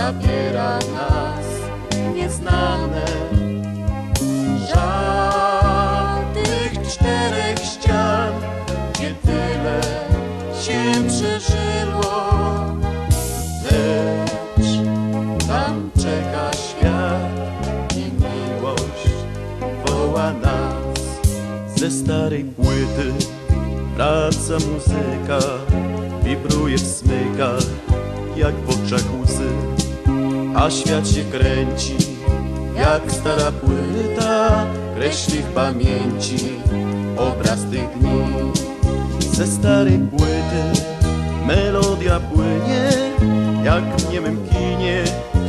zabiera nas nieznane. Żal tych czterech ścian, gdzie tyle się przeżyło, lecz tam czeka świat i miłość woła nas. Ze starej płyty wraca muzyka, wibruje w smykach, jak w oczach łzy, a świat się kręci, jak stara płyta, Kreśli w pamięci obraz tych dni. ze starej płyty melodia płynie, jak w niemym kinie,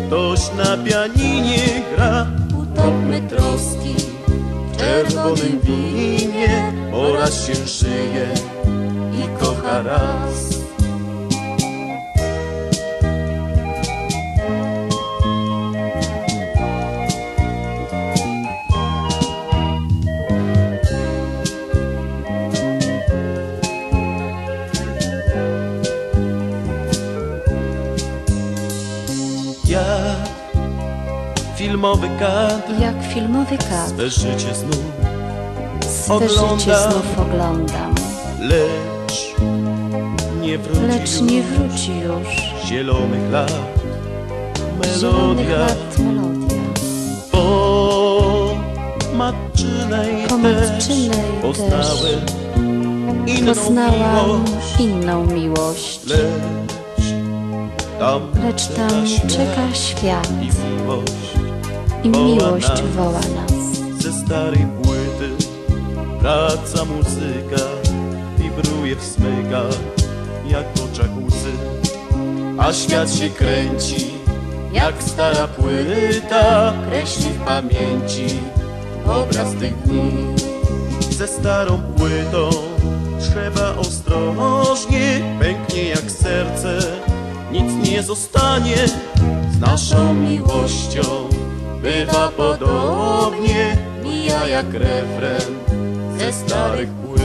ktoś na pianinie gra. Utopmy troski w czerwonym winie, bo raz się żyje i kocha raz. Jak filmowy kadr, Jak filmowy kadr, swe życie znów swe życie oglądam. znów oglądam, lecz nie wróci lecz już nie wróci już. zielonych lat melodia. lat melodia. po matczynej Po też poznałem inną Poznałam miłość. inną miłość, lecz tam lecz tam czeka świat i miłość i woła miłość nas. woła nas. ze starej płyty wraca muzyka, wibruje w smykach, jak w oczach łzy, a świat się kręci, jak stara płyta, Kreśli w pamięci obraz tych dni. ze starą płytą trzeba ostrożnie, nie zostanie z naszą miłością. Bywa podobnie, Mija jak refren ze starych płyt.